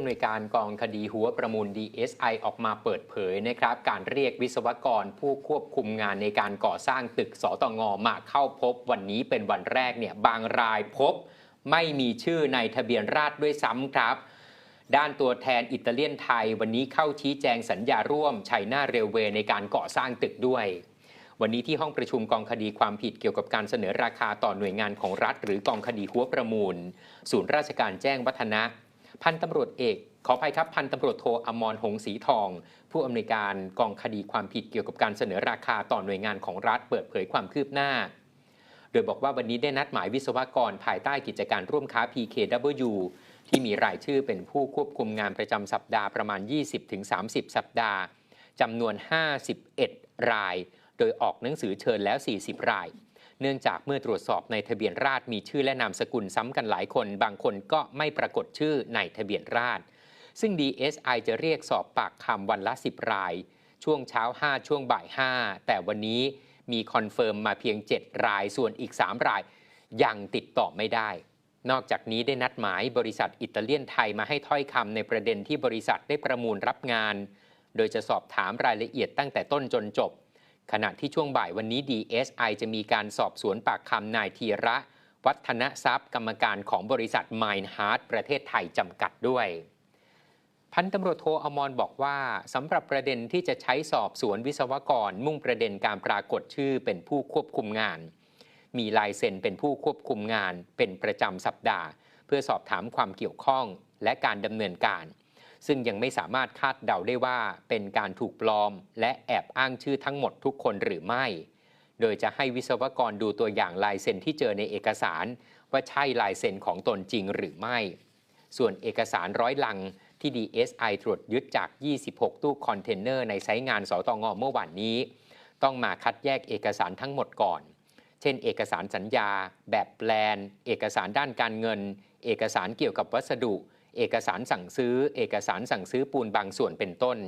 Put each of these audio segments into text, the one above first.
ผู้อำนวยการกองคดีหัวประมูล DSI ออกมาเปิดเผยนะครับ การเรียกวิศวกรผู้ควบคุมงานในการก่อสร้างตึกสตงมาเข้าพบวันนี้เป็นวันแรกเนี่ยบางรายพบ ไม่มีชื่อในทะเบียนราษฎรด้วยซ้ำครับ ด้านตัวแทนอิตาเลียนไทย วันนี้เข้าชี้แจงสัญญาร่วมไชน่าเรลเวย์ในการก่อสร้างตึกด้วยวันนี้ที่ห้องประชุมกองคดีความผิดเกี่ยวกับการเสนอราคาต่อหน่วยงานของรัฐ หรือกองคดีหัวประมูล ศูนย์ราชการแจ้งวัฒนะ พันตำรวจเอก ขออภัยครับ พันตำรวจโทอมรหงศรีทอง ผู้อำนวยการกองคดีความผิดเกี่ยวกับการเสนอราคาต่อหน่วยงานของรัฐเปิดเผยความคืบหน้า โดยบอกว่าวันนี้ได้นัดหมายวิศวกรภายใต้กิจการร่วมค้า PKW ที่มีรายชื่อเป็นผู้ควบคุมงานประจำสัปดาห์ประมาณ 20-30 สัปดาห์จำนวน 51 ราย โดยออกหนังสือเชิญแล้ว 40 ราย เนื่องจากเมื่อตรวจสอบในทะเบียนราษมีชื่อและนามสกุลซ้ำกันหลายคน บางคนก็ไม่ปรากฏชื่อในทะเบียนราษซึ่ง DSI จะเรียกสอบปากคำวันละ 10 ราย ช่วงเช้า 5 ช่วงบ่าย 5 แต่วันนี้มีคอนเฟิร์มมาเพียง 7 ราย ส่วนอีก 3 รายยังติดต่อไม่ได้ นอกจากนี้ได้นัดหมายบริษัทอิตาเลียนไทยมาให้ถ้อยคำในประเด็นที่บริษัทได้ประมูลรับงาน โดยจะสอบถามรายละเอียดตั้งแต่ต้นจนจบ ขณะที่ช่วงบ่ายวันนี้ DSI จะมีการสอบสวนปากคำนายธีระ วัฒนทรัพย์ กรรมการของบริษัท m i n d h a r t ประเทศไทยจำกัดด้วย พันตำรวจโทอมรบอกว่าสำหรับประเด็นที่จะใช้สอบสวนวิศวกร มุ่งประเด็นการปรากฏชื่อเป็นผู้ควบคุมงาน มีลายเซ็นเป็นผู้ควบคุมงาน เป็นประจำสัปดาห์ เพื่อสอบถามความเกี่ยวข้องและการดำเนินการ ซึ่งยังไม่สามารถคาดเดาได้ว่าเป็นการถูกปลอม และแอบอ้างชื่อทั้งหมดทุกคนหรือไม่ โดยจะให้วิศวกรดูตัวอย่างลายเซ็นที่เจอในเอกสาร ว่าใช่ลายเซ็นของตนจริงหรือไม่ ส่วนเอกสารร้อยลังที่ DSI ตรวจยึดจาก 26 ตู้คอนเทนเนอร์ในไซต์งานสตงเมื่อวานนี้ ต้องมาคัดแยกเอกสารทั้งหมดก่อน เช่น เอกสารสัญญา แบบแปลน เอกสารด้านการเงิน เอกสารเกี่ยวกับวัสดุ เอกสารสั่งซื้อ เอกสารสั่งซื้อปูนบางส่วนเป็นต้น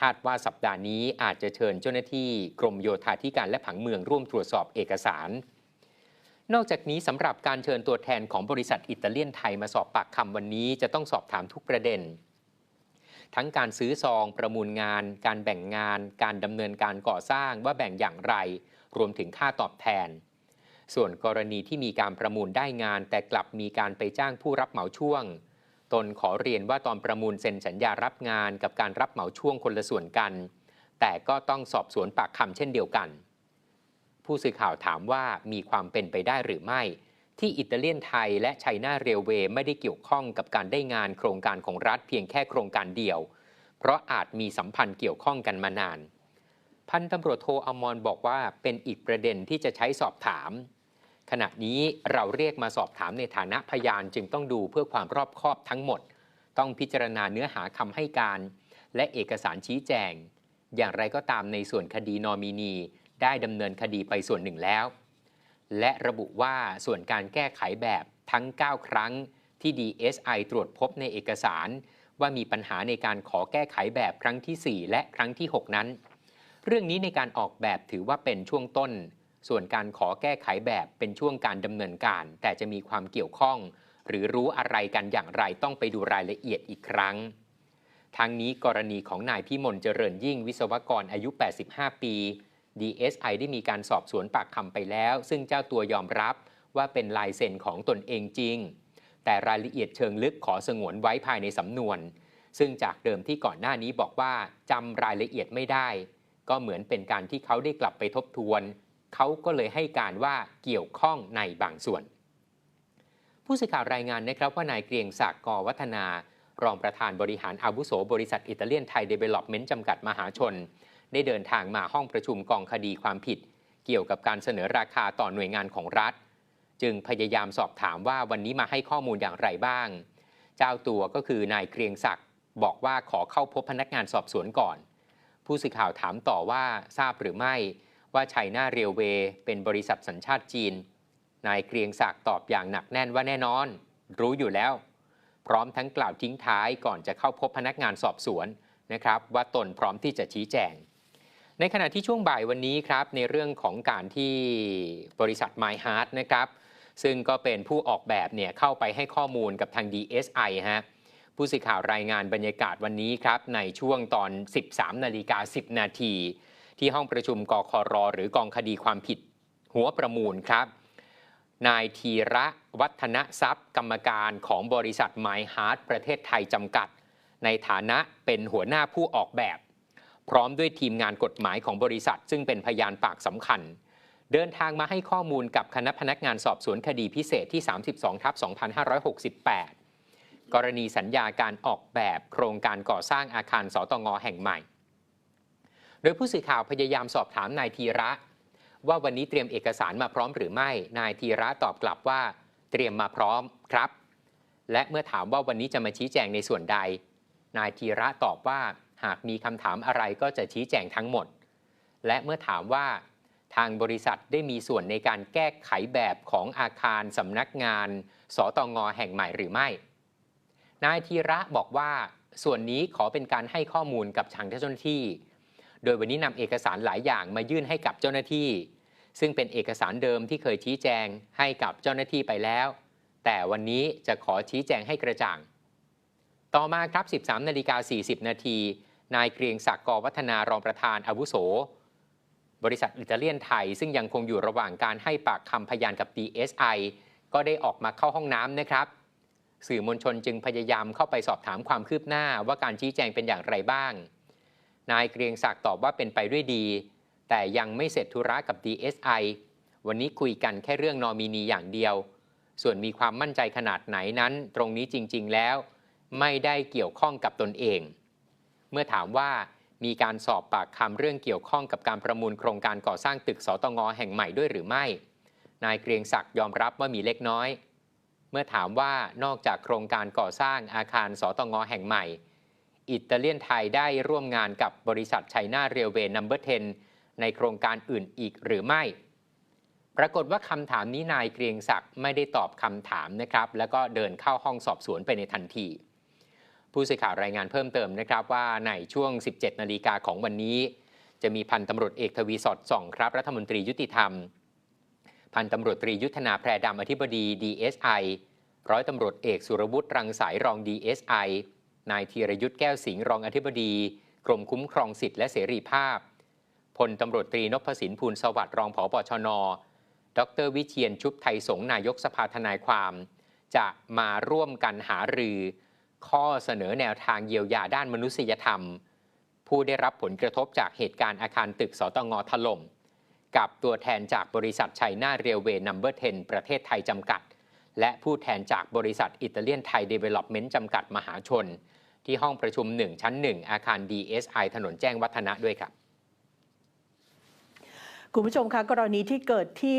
คาดว่าสัปดาห์นี้อาจจะเชิญเจ้าหน้าที่กรมโยธาธิการและผังเมืองร่วมตรวจสอบเอกสาร นอกจากนี้สำหรับการเชิญตัวแทนของบริษัทอิตาเลียนไทยมาสอบปากคำวันนี้จะต้องสอบถามทุกประเด็น ทั้งการซื้อซอง ประมูลงาน การแบ่งงาน การดำเนินการก่อสร้างว่าแบ่งอย่างไร รวมถึงค่าตอบแทนส่วนกรณีที่มีการประมูลได้งาน แต่กลับมีการไปจ้างผู้รับเหมาช่วง ตนขอเรียนว่าตอนประมูลเซ็นสัญญารับงานกับการรับเหมาช่วงคนละส่วนกัน แต่ก็ต้องสอบสวนปากคำเช่นเดียวกัน ผู้สื่อข่าวถามว่ามีความเป็นไปได้หรือไม่ ที่อิตาเลียนไทยและไชน่าเรลเวย์ไม่ได้เกี่ยวข้องกับการได้งานโครงการของรัฐเพียงแค่โครงการเดียว เพราะอาจมีสัมพันธ์เกี่ยวข้องกันมานาน พันตำรวจโทอมรบอกว่าเป็นอีกประเด็นที่จะใช้สอบถาม ขณะนี้เราเรียกมาสอบถามในฐานะพยานจึงต้องดูเพื่อความรอบคอบทั้งหมด ต้องพิจารณาเนื้อหาคำให้การ และเอกสารชี้แจง อย่างไรก็ตามในส่วนคดีนอมินี ได้ดำเนินคดีไปส่วนหนึ่งแล้ว และระบุว่าส่วนการแก้ไขแบบทั้ง 9 ครั้งที่ DSI ตรวจพบในเอกสาร ว่ามีปัญหาในการขอแก้ไขแบบครั้งที่ 4 และครั้งที่ 6 นั้น เรื่องนี้ในการออกแบบถือว่าเป็นช่วงต้น ส่วนการขอแก้ไขแบบเป็นช่วงการดำเนินการ แต่จะมีความเกี่ยวข้อง หรือรู้อะไรกันอย่างไรต้องไปดูรายละเอียดอีกครั้ง ทั้งนี้กรณีของนายพิมลเจริญยิ่งวิศวกรอายุ 85 ปี DSI ได้มีการสอบสวนปากคำไปแล้ว ซึ่งเจ้าตัวยอมรับว่าเป็นลายเซ็นของตนเองจริง แต่รายละเอียดเชิงลึกขอสงวนไว้ภายในสำนวน ซึ่งจากเดิมที่ก่อนหน้านี้บอกว่าจำรายละเอียดไม่ได้ ก็เหมือนเป็นการที่เขาได้กลับไปทบทวน เขาก็เลยให้การว่าเกี่ยวข้องในบางส่วน ผู้สื่อข่าวรายงานนะครับว่านายเกรียงศักดิ์กวัฒนารองประธานบริหารอาวุโสบริษัทอิตาเลียนไทยเดเวล็อปเมนต์จำกัดมหาชน ได้เดินทางมาห้องประชุมกองคดีความผิด เกี่ยวกับการเสนอราคาต่อหน่วยงานของรัฐ จึงพยายามสอบถามว่าวันนี้มาให้ข้อมูลอย่างไรบ้าง เจ้าตัวก็คือนายเกรียงศักดิ์บอกว่าขอเข้าพบพนักงานสอบสวนก่อน ผู้สื่อข่าวถามต่อว่าทราบหรือไม่ ว่าไชน่าเรลเวย์เป็นบริษัทสัญชาติจีน นายเกรียงศักดิ์ตอบอย่างหนักแน่นว่าแน่นอน รู้อยู่แล้ว พร้อมทั้งกล่าวทิ้งท้ายก่อนจะเข้าพบพนักงานสอบสวนนะครับว่าตนพร้อมที่จะชี้แจง ในขณะที่ช่วงบ่ายวันนี้ครับในเรื่องของการที่บริษัท My Heart นะครับซึ่งก็เป็นผู้ออกแบบเนี่ยเข้าไปให้ข้อมูลกับทาง DSI ฮะผู้สื่อข่าวรายงานบรรยากาศวันนี้ครับในช่วงตอน 13 นาฬิกา 10 นาที ที่ห้องประชุมกครหรือกองคดีความผิดหัวประมูลครับ นายธีระวัฒนทรัพย์ กรรมการของบริษัทไมฮาร์ดประเทศไทยจำกัด ในฐานะเป็นหัวหน้าผู้ออกแบบ พร้อมด้วยทีมงานกฎหมายของบริษัท ซึ่งเป็นพยานปากสำคัญ เดินทางมาให้ข้อมูลกับคณะพนักงานสอบสวนคดีพิเศษที่ 32ทับ2568 กรณีสัญญาการออกแบบโครงการก่อสร้างอาคารสตงแห่งใหม่ โดยผู้สื่อข่าวพยายามสอบถามนายธีระ ว่าวันนี้เตรียมเอกสารมาพร้อมหรือไม่ นายธีระตอบกลับว่า เตรียมมาพร้อมครับ และเมื่อถามว่าวันนี้จะมาชี้แจงในส่วนใด นายธีระตอบว่าหากมีคำถามอะไรก็จะชี้แจงทั้งหมด และเมื่อถามว่าทางบริษัทได้มีส่วนในการแก้ไขแบบของอาคารสำนักงาน สตงแห่งใหม่หรือไม่ นายธีระบอกว่าส่วนนี้ขอเป็นการให้ข้อมูลกับทางเจ้าหน้าที่ โดยวันนี้นำเอกสารหลายอย่างมายื่นให้กับเจ้าหน้าที่ ซึ่งเป็นเอกสารเดิมที่เคยชี้แจงให้กับเจ้าหน้าที่ไปแล้ว แต่วันนี้จะขอชี้แจงให้กระจ่าง ต่อมาครับ 13นาฬิกา40 นาที นายเกรียงศักดิ์กวัฒนารองประธานอาวุโส บริษัทอิตาเลียนไทย ซึ่งยังคงอยู่ระหว่างการให้ปากคำพยานกับ DSI ก็ได้ออกมาเข้าห้องน้ำนะครับ สื่อมวลชนจึงพยายามเข้าไปสอบถามความคืบหน้าว่าการชี้แจงเป็นอย่างไรบ้าง นายเกรียงศักดิ์ตอบว่าเป็นไปด้วยดี แต่ยังไม่เสร็จธุระกับ DSI วันนี้คุยกันแค่เรื่องนอมินีอย่างเดียว ส่วนมีความมั่นใจขนาดไหนนั้น ตรงนี้จริง ๆ แล้ว ไม่ได้เกี่ยวข้องกับตนเอง เมื่อถามว่ามีการสอบปากคำเรื่องเกี่ยวข้องกับการประมูลโครงการก่อสร้างตึกสตงแห่งใหม่ด้วยหรือไม่ นายเกรียงศักดิ์ยอมรับว่ามีเล็กน้อย เมื่อถามว่านอกจากโครงการก่อสร้างอาคารสตงแห่งใหม่ อิตาเลียนไทยได้ร่วมงานกับบริษัทไชน่าเรลเวย์นัมเบอร์10 ในโครงการอื่นอีกหรือไม่ ปรากฏว่าคำถามนี้นายเกรียงศักดิ์ไม่ได้ตอบคำถามนะครับ แล้วก็เดินเข้าห้องสอบสวนไปในทันที ผู้สื่อข่าวรายงานเพิ่มเติมนะครับว่าในช่วง 17 นาฬิกาของวันนี้ จะมีพันตำรวจเอกทวีสอดส่องครับ รัฐมนตรียุติธรรม พันตำรวจตรียุทธนาแพรดำอธิบดี DSI ร้อยตำรวจเอกสุรวุฒิรังสายรอง DSI นายธีรยุทธ์แก้วสิงห์รองอธิบดี กรมคุ้มครองสิทธิและเสรีภาพ พลตำรวจตรีนพสินพูลสวัสดิ์รองผอบชน ดรวิเชียนชุบไทยสงนายกสภาทนายความ จะมาร่วมกันหารือ ข้อเสนอแนวทางเยียวยาด้านมนุษยธรรม ผู้ได้รับผลกระทบจากเหตุการณ์อาคารตึกสตงถล่มกับตัวแทนจากบริษัทไชน่าเรลเวย์นัมเบอร์10 ประเทศไทยจำกัด และผู้แทนจากบริษัทอิตาเลียนไทยเดเวล็อปเมนต์จำกัดมหาชน ที่ห้องประชุม 1 ชั้น 1 อาคาร DSI ถนนแจ้งวัฒนะด้วยครับ คุณผู้ชมคะกรณีที่เกิดที่